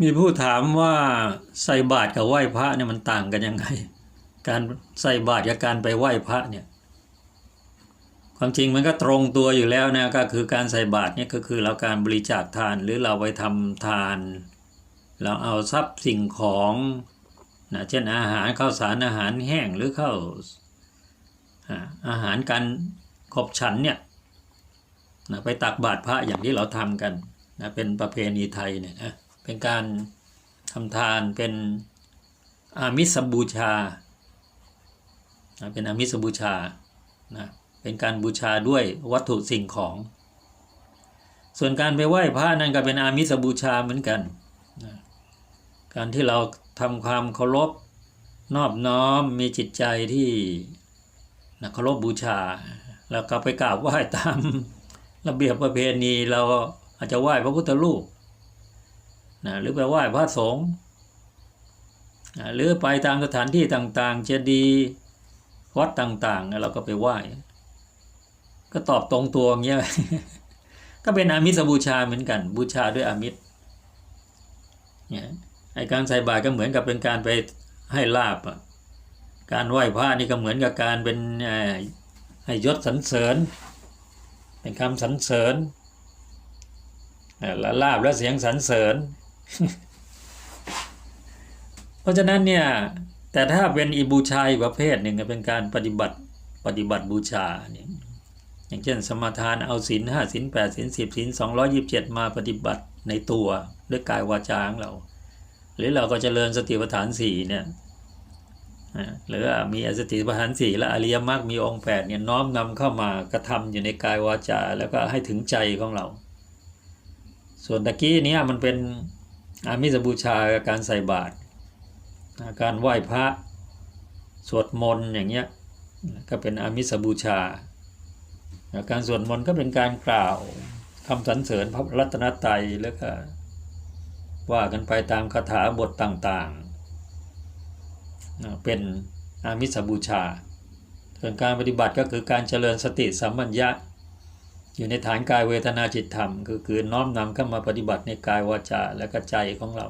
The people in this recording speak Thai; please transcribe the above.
มีผู้ถามว่าใส่บาตรกับไหว้พระเนี่ยมันต่างกันยังไง การใส่บาตรกับการไปไหว้พระเนี่ย ความจริงมันก็ตรงตัวอยู่แล้วนะก็คือการใส่บาตรเนี่ยก็คือเราการบริจาคทานหรือเราไปทำทาน เราเอาทรัพย์สิ่งของนะเช่นอาหารข้าวสารอาหารแห้งหรือข้าวอาหารการขบฉันเนี่ยนะไปตักบาตรพระอย่างที่เราทำกันนะเป็นประเพณีไทยเนี่ยนะ เป็นการทำทานเป็นอามิสบูชานะเป็นอามิสบูชานะเป็นการบูชาด้วยวัตถุสิ่งของ ส่วนการไปไหว้พระนั่นก็เป็นอามิสบูชาเหมือนกันนะการที่เราทำความเคารพนอบน้อมมีจิตใจที่นะเคารพบูชา แล้วก็ไปกราบไหว้ตามระเบียบประเพณีเราอาจจะไหว้พระพุทธรูป นะหรือไปไหว้พระสงฆ์นะหรือไปตามสถานที่ต่างๆ เจดีย์วัดต่างๆเราก็ไปไหว้ ก็ตอบตรงตัวอย่างเงี้ยก็เป็นอามิสบูชาเหมือนกัน บูชาด้วยอามิสเนี่ยไอการใส่บาตรก็เหมือนกับเป็นการไปให้ลาบการไหว้พระนี่ก็เหมือนกับการเป็นให้ยศสรรเสริญ เป็นคำสรรเสริญและลาบและเสียงสรรเสริญ เพราะฉะนั้นเนี่ย แต่ถ้าเป็นอีบูชาอีกประเภทหนึ่งก็เป็นการปฏิบัติปฏิบัติบูชาเนี่ยอย่างเช่น สมาทานเอาศีลห้าศีลแปดศีลสิบศีลสองร้อยิบเจ็ดมาปฏิบัติในตัวด้วยกายวาจาของเรา หรือเราก็จเจริญสติปัฏฐานสี่เนี่ยหรือมีสติปัฏฐานสี่และอริยมรรคมีองค์แปดเนี่ยน้อมนำเข้ามากระทำอยู่ในกายวาจา แล้วก็ให้ถึงใจของเรา ส่วนตะกี้เนี้มันเป็น อามิสบูชาการใส่บาตรการไหว้พระสวดมนต์อย่างเงี้ยก็เป็นอามิสบูชา การสวดมนต์ก็เป็นการกล่าวคำสรรเสริญพระรัตนตรัยแล้วก็ว่ากันไปตามคาถาบทต่างๆ เป็นอามิสบูชาส่วนการปฏิบัติก็คือการเจริญสติสัมปัญญะ อยู่ในฐานกายเวทนาจิตธรรม คือคือน้อมนำเข้ามาปฏิบัติในกายวาจาและก็ใจของเรา